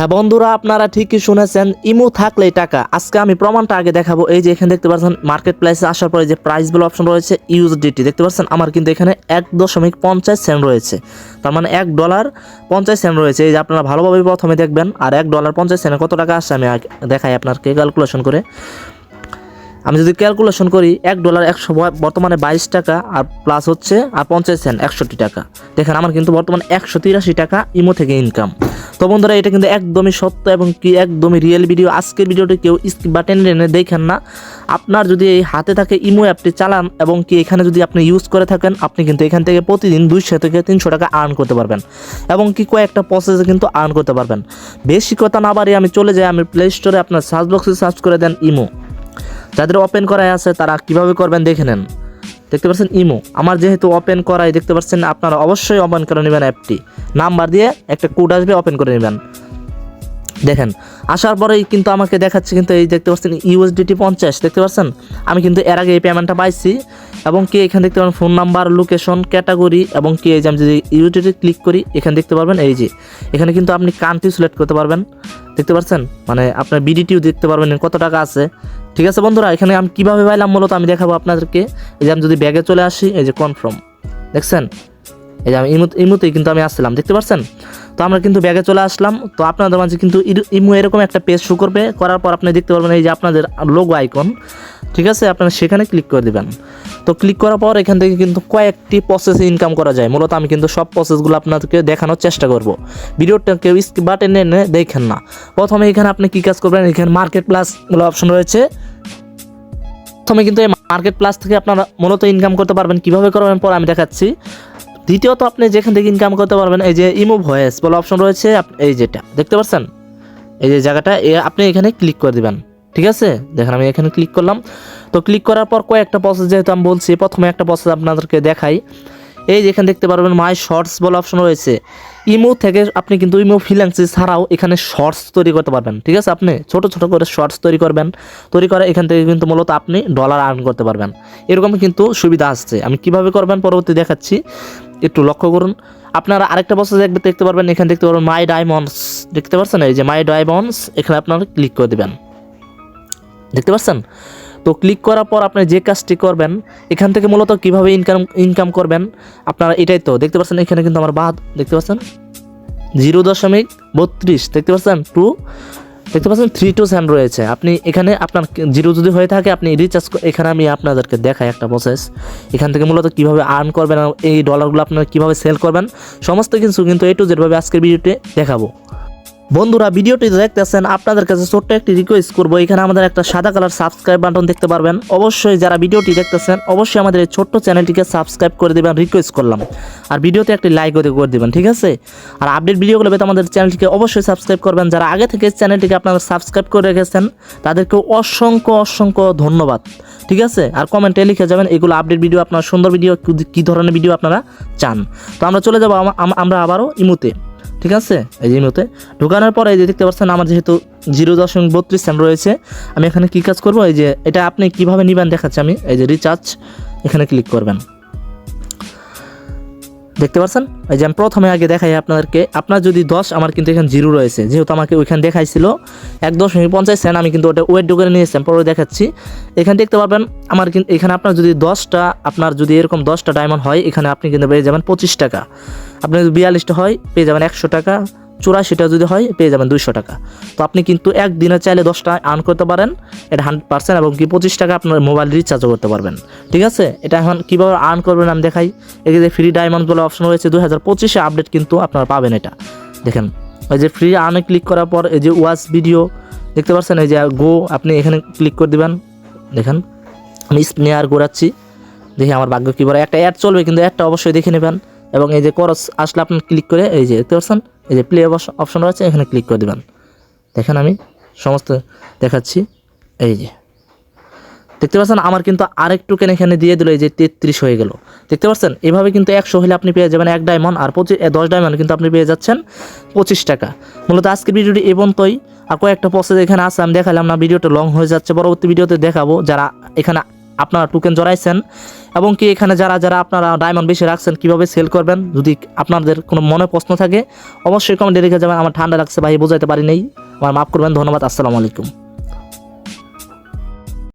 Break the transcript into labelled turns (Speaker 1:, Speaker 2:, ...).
Speaker 1: হ্যাঁ বন্ধুরা, আপনারা ঠিকই শুনেছেন, ইমো থাকলেই টাকা। আজকে আমি প্রমাণটা আগে দেখাবো। এই যে এখানে দেখতে পাচ্ছেন মার্কেট প্লেসে আসার পরে যে প্রাইস বলে অপশন রয়েছে ইউজ ইউএসডিটি দেখতে পাচ্ছেন, আমার কিন্তু এখানে এক দশমিক পঞ্চাশ সেন্ট রয়েছে। তার মানে এক ডলার পঞ্চাশ সেন্ট রয়েছে। এই যে আপনারা ভালোভাবে প্রথমে দেখবেন, আর এক ডলার পঞ্চাশ সেন্টে কত টাকা আসছে, আমি দেখাই আপনাকে ক্যালকুলেশন করে। আমি যদি ক্যালকুলেশন করি, এক ডলার একশো বর্তমানে বাইশ টাকা, আর প্লাস হচ্ছে, আর পঞ্চাশ সেন্ট একষট্টি টাকা। দেখেন, আমার কিন্তু বর্তমানে একশো তিরাশি টাকা ইমো থেকে ইনকাম তো বন্ধুরা, এটা কিন্তু একদমই সত্য এবং কি একদমই রিয়েল ভিডিও আজকের ভিডিওটি কেউ স্কিপ বা টেনে টেনে দেখেন না। আপনার যদি এই হাতে থাকে ইমো অ্যাপটি চালান এবং কি এখানে যদি আপনি ইউজ করে থাকেন, আপনি কিন্তু এখান থেকে প্রতিদিন দুইশো থেকে তিনশো টাকা আর্ন করতে পারবেন এবং কি কয়েকটা প্রসেসে কিন্তু আর্ন করতে পারবেন। বেশি কথা না বাড়িয়ে আমি চলে যাই, আমি প্লে স্টোরে আপনার সার্চ বক্সে সার্চ করে দেন ইমো। যাদের ওপেন করাই আছে, তারা কীভাবে করবেন দেখে নেন। দেখতে পাচ্ছেন ইমো। আমার যেহেতু ওপেন করাই, দেখতে পাচ্ছেন আপনারা অবশ্যই ওপেন করে নেবেন অ্যাপটি নাম্বার দিয়ে একটা কোড আসবে ওপেন করে নেবেন। দেখেন, আসার পরেই কিন্তু আমাকে দেখাচ্ছে কিন্তু এই দেখতে পাচ্ছেন ইউএসডিটি পঞ্চাশ, দেখতে পাচ্ছেন? আমি কিন্তু এর আগে এই পেমেন্টটা পাইছি এবং কি এখানে দেখতে পারেন ফোন নাম্বার লোকেশন ক্যাটাগরি এবং কি এই যে আমি যদি ইউএসডিটি ক্লিক করি, এখানে দেখতে পারবেন এই যে। এখানে কিন্তু আপনি কান্ট্রি সিলেক্ট করতে পারবেন। দেখতে পাচ্ছেন? মানে আপনার বিডিটিও দেখতে পারবেন কত টাকা আছে। ঠিক আছে বন্ধুরা, এখানে আমি কীভাবে পাইলাম মূলত আমি দেখাবো আপনাদেরকে। এই যে আমি যদি ব্যাগে চলে আসি, এই যে কনফার্ম দেখছেন? এই যে আমি ইমু ইমুতেই কিন্তু আমি আসছিলাম, দেখতে পাচ্ছেন তো আমরা কিন্তু ব্যাগে চলে আসলাম, তো আপনাদের মাঝে কিন্তু ইমু এরকম একটা পেজ শু করবে, করার পর আপনি দেখতে পারবেন এই যে আপনাদের লোগো আইকন ঠিক আছে? আপনারা সেখানে ক্লিক করে দেবেন। তো ক্লিক করার পর এখান থেকে কিন্তু কয়েকটি প্রসেসে ইনকাম করা যায়। মূলত আমি কিন্তু সব প্রসেসগুলো আপনাদেরকে দেখানোর চেষ্টা করব। ভিডিওটা কেউ স্কিপ বা টেনে এনে দেখেন না। প্রথমে এখানে আপনি কী কাজ করবেন? এখানে মার্কেট প্লাস বলে অপশন রয়েছে। প্রথমে কিন্তু এই মার্কেট প্লাস থেকে আপনারা মূলত ইনকাম করতে পারবেন। কীভাবে করবেন? পর আমি দেখাচ্ছি। দ্বিতীয়ত আপনি যেখান থেকে ইনকাম করতে পারবেন, এই যে ইমো ভয়েস বলে অপশন রয়েছে। এই যেটা, দেখতে পাচ্ছেন? এই যে জায়গাটা আপনি এখানে ক্লিক করে দিবেন। ঠিক আছে? দেখেন আমি এখানে ক্লিক করলাম। তো ক্লিক করার পর কয়েকটা প্রসেস যেহেতু আমি বলছি, প্রথমে একটা প্রসেস আপনাদেরকে দেখাই। এই যেখানে দেখতে পারবেন মাই শর্টস বলে অপশন রয়েছে। ইমো থেকে আপনি কিন্তু ইমো ফ্রিল্যান্সি ছাড়াও এখানে শর্টস তৈরি করতে পারবেন, ঠিক আছে? আপনি ছোট ছোট করে শর্টস তৈরি করবেন। তৈরি করে এখান থেকে কিন্তু মূলত আপনি ডলার আর্ন করতে পারবেন। এরকম কিন্তু সুবিধা আসছে। আমি কীভাবে করবেন পরবর্তী দেখাচ্ছি। একটু লক্ষ্য করুন। আপনারা আরেকটা বছর দেখবে, দেখতে পারবেন, এখানে দেখতে পারবেন মাই ডায়মন্ডস দেখতে পাচ্ছেন এই যে মাই ডায়মন্ডস এখানে আপনারা ক্লিক করে দেবেন। দেখতে পাচ্ছেন? তো ক্লিক করার পর আপনি যে কাজটি করবেন, এখান থেকে মূলত কীভাবে ইনকাম ইনকাম করবেন, আপনারা এটাই তো, দেখতে পাচ্ছেন? এখানে কিন্তু আমার বাদ, দেখতে পাচ্ছেন? জিরো দশমিক বত্রিশ, দেখতে পাচ্ছেন? টু দেখতে পাচ্ছেন? থ্রি টু সেন্ট রয়েছে। আপনি এখানে আপনার জিরো যদি হয়ে থাকে, আপনি রিচার্জ এখানে আমি আপনাদেরকে দেখাই একটা প্রসেস এখান থেকে মূলত কীভাবে আর্ন করবেন, এই ডলারগুলো আপনারা কীভাবে সেল করবেন, সমস্ত কিছু কিন্তু এ টু জেডভাবে আজকের ভিডিওতে দেখাবো। বন্ধুরা, ভিডিওটি দেখতেছেন, আপনাদের কাছে ছোট্ট একটি রিকোয়েস্ট করব। এখানে আমাদের একটা সাদা কালার সাবস্ক্রাইব বাটন দেখতে পারবেন। অবশ্যই যারা ভিডিওটি দেখতেছেন, অবশ্যই আমাদের এই ছোট্ট চ্যানেলটিকে সাবস্ক্রাইব করে দেবেন রিকোয়েস্ট করলাম। আর ভিডিওতে একটি লাইক করে দেবেন, ঠিক আছে? আর আপডেট ভিডিওগুলো পেতে আমাদের চ্যানেলটিকে অবশ্যই সাবস্ক্রাইব করবেন। যারা আগে থেকে চ্যানেলটিকে আপনারা সাবস্ক্রাইব করে রেখেছেন, তাদেরকে অসংখ্য অসংখ্য ধন্যবাদ, ঠিক আছে? আর কমেন্টে লিখে যাবেন, এগুলো আপডেট ভিডিও আপনার সুন্দর ভিডিও কী ধরনের ভিডিও আপনারা চান। তো আমরা চলে যাব আম- আম- আমরা আবারও ইমুতে। ঠিক আছে? এই যে ইমোতে ঢোকানোর পরে এই যে দেখতে পাচ্ছেন, আমার যেহেতু জিরো দশমিক বত্রিশ স্যাম রয়েছে, আমি এখানে কী কাজ করব? এই যে এটা আপনি কীভাবে নিবেন দেখাচ্ছি আমি। এই যে রিচার্জ এখানে ক্লিক করবেন। দেখতে পাচ্ছেন এই যে আমি প্রথমে আগে দেখাই আপনাদেরকে। আপনার যদি দশ, আমার কিন্তু এখানে জিরো রয়েছে। যেহেতু আমাকে ওইখানে দেখাইছিল, এক দশমিক পঞ্চাশ সেন্ট, আমি কিন্তু ওটা ওয়েট করে নিয়েছিলাম পরে দেখাচ্ছি। এখানে দেখতে পারবেন, আমার কিন্তু এখানে আপনার যদি দশটা, আপনার যদি এরকম দশটা ডায়মন্ড হয়, এখানে আপনি কিন্তু পেয়ে যাবেন পঁচিশ টাকা। আপনি যদি বিয়াল্লিশটা হয়, পেয়ে যাবেন একশো টাকা। চুরাশিটা যদি হয়, পেয়ে যাবেন দুইশো টাকা। তো আপনি কিন্তু একদিনে চাইলে দশটা আর্ন করতে পারেন। এটা হান্ড্রেড পার্সেন্ট এবং কি পঁচিশ টাকা আপনার মোবাইল রিচার্জও করতে পারবেন। ঠিক আছে? এটা এখন কীভাবে আর্ন করবেন আমি দেখাই। এই যে ফ্রি ডায়মন্ড বলে অপশন রয়েছে, দুই হাজার পঁচিশে আপডেট কিন্তু আপনারা পাবেন এটা। দেখেন ওই যে ফ্রি আর্নে ক্লিক করার পর এই যে ওয়াচ ভিডিও দেখতে পাচ্ছেন? এই যে গো আপনি এখানে ক্লিক করে দিবেন। দেখেন, আমি স্নেয়ার ঘোরাচ্ছি। দেখি আমার ভাগ্য কী বলে। একটা অ্যাড চলবে, কিন্তু অ্যাডটা অবশ্যই দেখে নেবেন। এবং এই যে করস আসলে আপনি ক্লিক করে, এই যে দেখতে পাচ্ছেন? এই যে প্লে অপশন রয়েছে, এখানে ক্লিক করে দেবেন। দেখেন আমি সমস্ত দেখাচ্ছি। এই যে। দেখতে পাচ্ছেন, আমার কিন্তু আরেকটু কেন এখানে দিয়ে দিল, এই যে তেত্রিশ হয়ে গেল। দেখতে পাচ্ছেন, এভাবে কিন্তু একশো হলে আপনি পেয়ে যাবেন এক ডায়মন্ড আর পঁচিশ দশ ডায়মন্ড কিন্তু আপনি পেয়ে যাচ্ছেন পঁচিশ টাকা। মূলত আজকের ভিডিওটি এ পর্যন্তই। আর কয়েকটা প্রসেস এখানে আছে, আমি দেখালাম না, ভিডিওটা লং হয়ে যাচ্ছে। পরবর্তী ভিডিওতে দেখাবো যারা এখানে আপনারা টোকেন জড়াইছেন, এবং কি এখানে যারা যারা আপনারা ডায়মন্ড বেশি রাখছেন, কীভাবে সেল করবেন, যদি আপনাদের কোনো মনে প্রশ্ন থাকে, অবশ্যই কমেন্টে লিখে যাবেন, আমার ঠান্ডা লাগছে, ভাই, বোঝাইতে পারি নেই, আমার মাফ করবেন, ধন্যবাদ, আসসালামু আলাইকুম।